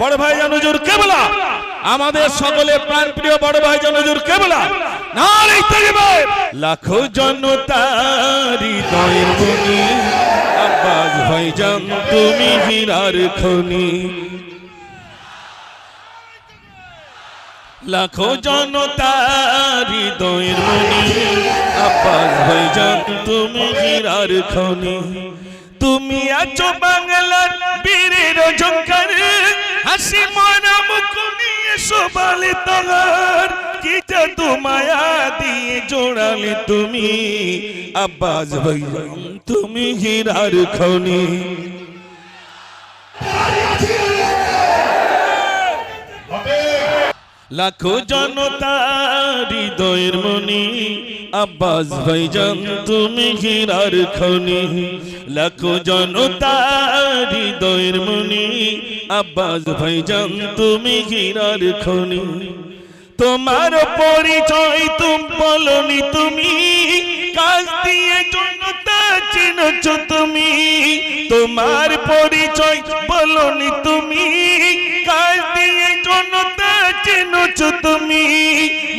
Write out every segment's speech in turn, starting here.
বড় ভাই জানুজুর কেবলা। আমাদের সকলে প্রাণ প্রিয় বড় ভাই জানুজুর কেবলা। লাখো জনতার হৃদয়ের মনি। আব্বাস ভাইজান তুমি হীরার খনি। লাখো জনতার হৃদয়ের মনি। আব্বাস ভাইজান তুমি হীরার খনি। তুমি আছো বাংলার বীরের ঝঙ্কার হাসি মরা মুখ নিয়ে শোভালে কি জাদু মায়া দিয়ে জোড়ালে তুমি? আব্বাস ভাইজান তুমি হীরার খনি। লাখো জনতা হৃদয়ের মনি আব্বাস ভাইজান তুমি হীরার খনি। লাখো জনতা হৃদয়ের মনি আব্বাস ভাইজান তুমি হীরার খনি। তোমার পরিচয় তুম বলনি তুমি। কাজ দিয়ে জনতা চিনছ তুমি। তোমার পরিচয় বলনি তুমি। কাজ দিয়ে জনতা চিনছ তুমি।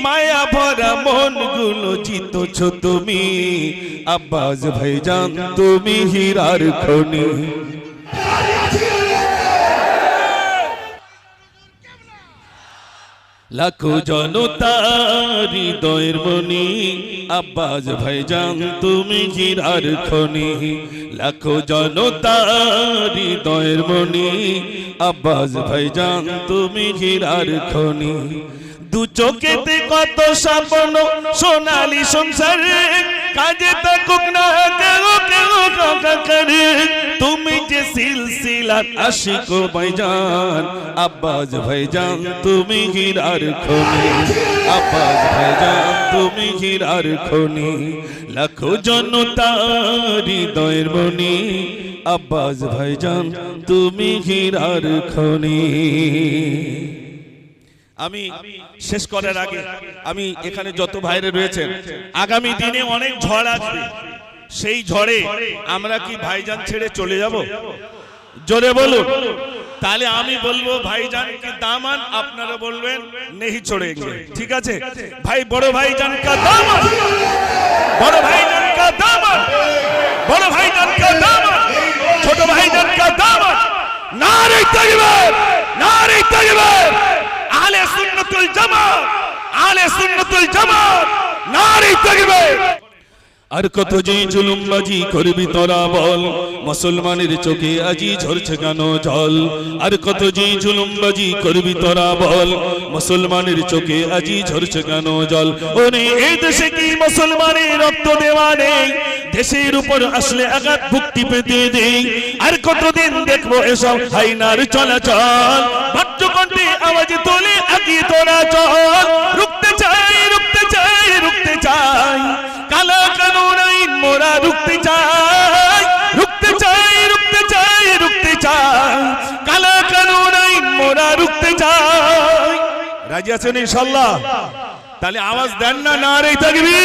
মায়া ভরা মনগুলো জিতছ তুমি। আব্বাস ভাইজান তুমি হীরার খনি। লাখো জনতা হৃদয়ের মনি আব্বাস ভাইজান, তুমি হীরার খনি। লাখো জনতা হৃদয়ের মনি আব্বাস ভাইজান, তুমি হীরার খনি। দু চোখেতে কত স্বপ্ন, সোনালি সংসারে কাজে থাকুক না, কেউ কেউ যে সিলসিলার আশিক ভাইজান। আব্বাস ভাইজান, তুমি হীরার খনি। আব্বাস ভাইজান, তুমি হীরার খনি। লাখো জনতা হৃদয়ের মনি। আব্বাস ভাইজান, তুমি হীরার খনি। আমি শেষ করার আগে আমি এখানে যত ভাইরে রয়েছেন, আগামী দিনে অনেক ঝড় আসবে। সেই ঝড়ে আমরা কি ভাইজান ছেড়ে চলে যাব? জোরে বলুন। তাহলে আমি বলব, ভাইজান কি দামান? আপনারা বলবেন, নেহি গিয়ে। ঠিক আছে? ভাই, বড় ভাইজান কা দামান? বড় ভাইজান কা দামান? বড় ভাইজান কা দামান? ছোট ভাইজান কা দামান? নারে তাকবীর নারে তাকবীর আলে সুন্নাতুল জামাত আলে সুন্নাতুল জামাত, নারে তাকবীর আর কত যে জুলুমবাজি করবি তোরা বল, মুসলমানের চোখে আজি ঝরছে কেন জল? আর কত যে জুলুমবাজি করবি তোরা বল, মুসলমানের চোখে আজি ঝরছে কেন জল? ওরে এই দেশে কি মুসলমানের রক্ত দেওয়া নেই? দেশের উপর আসলে আঘাত ভুক্তি পেতে দেই আর কতদিন দেখব এসব হাইনার চলাচল? বাদ্যকণ্ঠে আওয়াজ তোলে আগিয়ে তোরা চল। আইন মোরা রুখতে চাই রুখতে চাই রুখতে চাই রুখতে চাই কালা কানুন আইন মোরা রুখতে চাই রাজি আছেন ইনশাল্লাহ? তাহলে আওয়াজ দেন না না রে থাকবি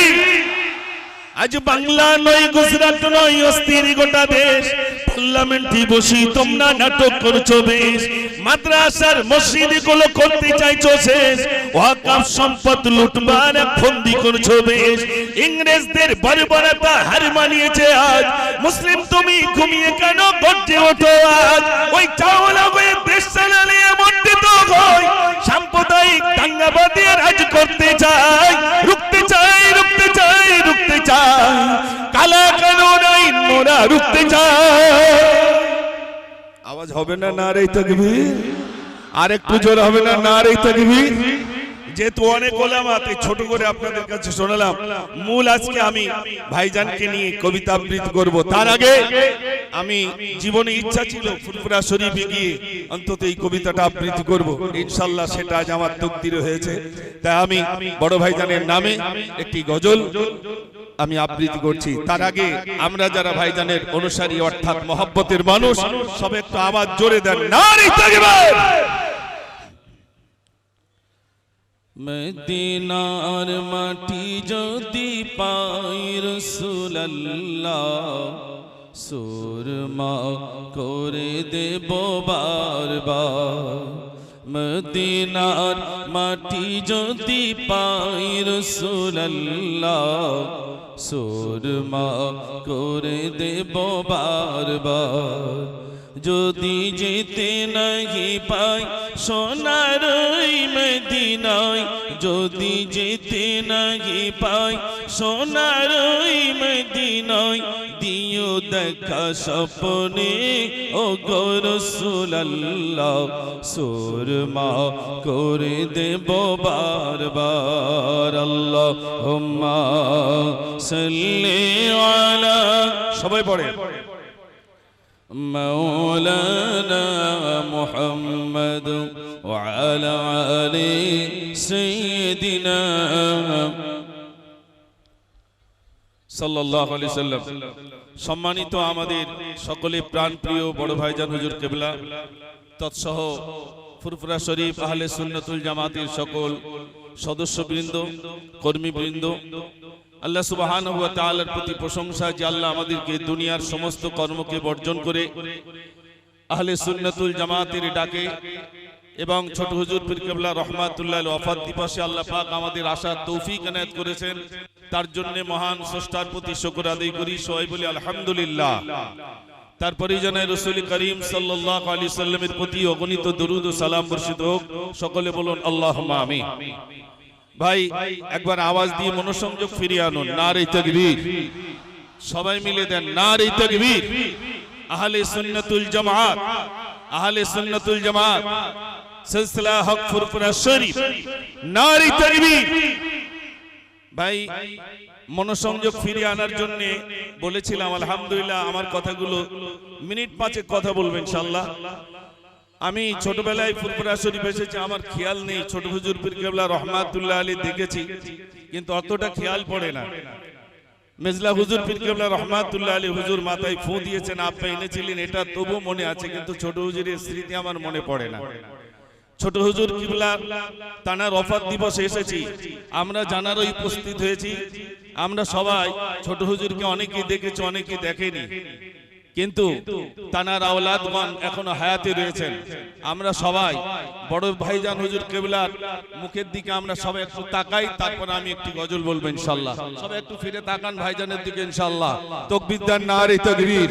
আজ বাংলা নয়, গুজরাট নয়, অস্থির গোটা দেশ। পার্লামেন্টে বসি তোমরা নাটক করছ বেশ। মাদ্রাসার মসজিদগুলো করতে চাইছো শেষ ওয়াকাফ সম্পদ লুটবার ফন্দি করছ বেশ। ইংরেজদের বর্বরতা হার মানিয়েছে আজ। মুসলিম তুমি ঘুমিয়ে কেন গর্জে ওঠো আজ? ওই চাওলা হয়ে দেশ চালালে এমন তো হয়। সাম্প্রদায়িক দাঙ্গাবাদী রাজ করতে চাই। রুখতে চাই রুখতে চাই রুখতে চাই। কালা কানুন আইন মোরা রুখতে চাই। হবে না না রে তকবীর? আর একটু জোর হবে না না রে তকবীর? যেহেতু অনেক ওলামাতে ছোট করে আপনাদের কাছে শোনালাম। মূল আজকে আমি ভাইজানকে নিয়ে কবিতা আবৃত্তি করব। তার আগে আমি জীবনে ইচ্ছা ছিল ফুরফুরা শরীফে গিয়ে অন্তত এই কবিতাটা আবৃত্তি করব। ইনশাল্লাহ সেটা আজ আমার তকদির হয়েছে। তাই আমি বড় ভাইজানের নামে একটি গজল আমি আবৃত্তি করছি। তার আগে আমরা যারা ভাইজানের অনুসারী, অর্থাৎ মহব্বতের মানুষ সব একটু আওয়াজ জোরে দেন। নারী তাকবীর মদিনার মাটি যদি পাই রসুল্লাহ সুরমা করে দেব বারবার। মদিনার মাটি যদি পাই রসুল্লাহ সুরমা করে দেব বারবার। যদি যেতে নাহি পাই সোনার মদিনায়। যদি যেতে নাহি পাই সোনার মদিনায়। দিও দেখা স্বপ্নে ও গরসুল্লাহ সুরমা করে দেব বারবার। আল্লাহ হুম্মা সাল্লি আলা সবাই পড়ে। مولانا محمد وعلى آل سيدنا সাল্লাল্লাহু আলাইহি সাল্লাম সম্মানিত আমাদের সকলে প্রাণপ্রিয় বড় ভাইজান হুজুর কেবলা তৎসহ ফুরফুরা শরীফ আহলে সুন্নাতুল জামাতের সকল সদস্যবৃন্দ কর্মীবৃন্দ আল্লাহ সুবহানাহু ওয়া তাআলার প্রতি প্রশংসা যে আল্লাহ আমাদেরকে দুনিয়ার সমস্ত কর্মকে বর্জন করে আহলে সুন্নাতুল জামাতের ডাকে এবং ছোট হুজুর পীর কেবলা রহমাতুল্লাহ ওয়াফাত দিবসে আল্লাহ পাক আমাদের আশা তৌফিক এনায়েত করেছেন। তার জন্য মহান স্রষ্টার প্রতি শুকর আদায় করি, সবাই বলি আলহামদুলিল্লাহ। তারপরে জানাই রসুল করিম সাল্লাহ আলী সাল্লামের প্রতি অগণিত দরুদ ও সালাম বর্ষিত হোক। সকলে বলুন আল্লাহ আমি ভাই একবার আওয়াজ দিয়ে মনোসংযোগ ফিরিয়ে আনুন। না রে তকবীর। সবাই মিলে দেন না রে তকবীর। আহলে সুন্নাতুল জামাত। আহলে সুন্নাতুল জামাত। সিলসিলা হক ফুরফুরা শরীফ। না রে তকবীর। ভাই মনোসংযোগ ফিরিয়ে আনার জন্য বলেছিলাম আলহামদুলিল্লাহ আমার কথাগুলো মিনিট পাঁচে কথা বলবেন ইনশাআল্লাহ। আমি ছোটবেলায় ফুরফুরা শরীফ এসেছি আমার খেয়াল নেই ছোট হুজুর পীর কেবলা রহমাতুল্লাহ আলী দেখেছি কিন্তু অতটা খেয়াল পড়ে না। মেজলা হুজুর পীর কেবলা রহমাতুল্লাহ আলী হুজুর মাথায় ফু দিয়েছেন আপনি এনেছিলেন এটা তবু মনে আছে কিন্তু ছোট হুজুরের স্মৃতি আমার মনে পড়ে না। ছোট হুজুর কিবলা তানার অফাত দিবসে এসেছি আমরা জানারই উপস্থিত হয়েছি আমরা সবাই ছোট হুজুরকে অনেকেই দেখেছি অনেকেই দেখেনি। কিন্তু তানার আওলাদগণ এখনও হায়াতে রয়েছেন। আমরা সবাই বড় ভাইজান হুজুর কেবলার মুখের দিকে আমরা সবাই একটু তাকাই, তারপর আমি একটি গজল বলব ইনশাল্লাহ। সবাই একটু ফিরে তাকান ভাইজানের দিকে ইনশাল্লাহ। তকবিদ্যার নারী তকবীর।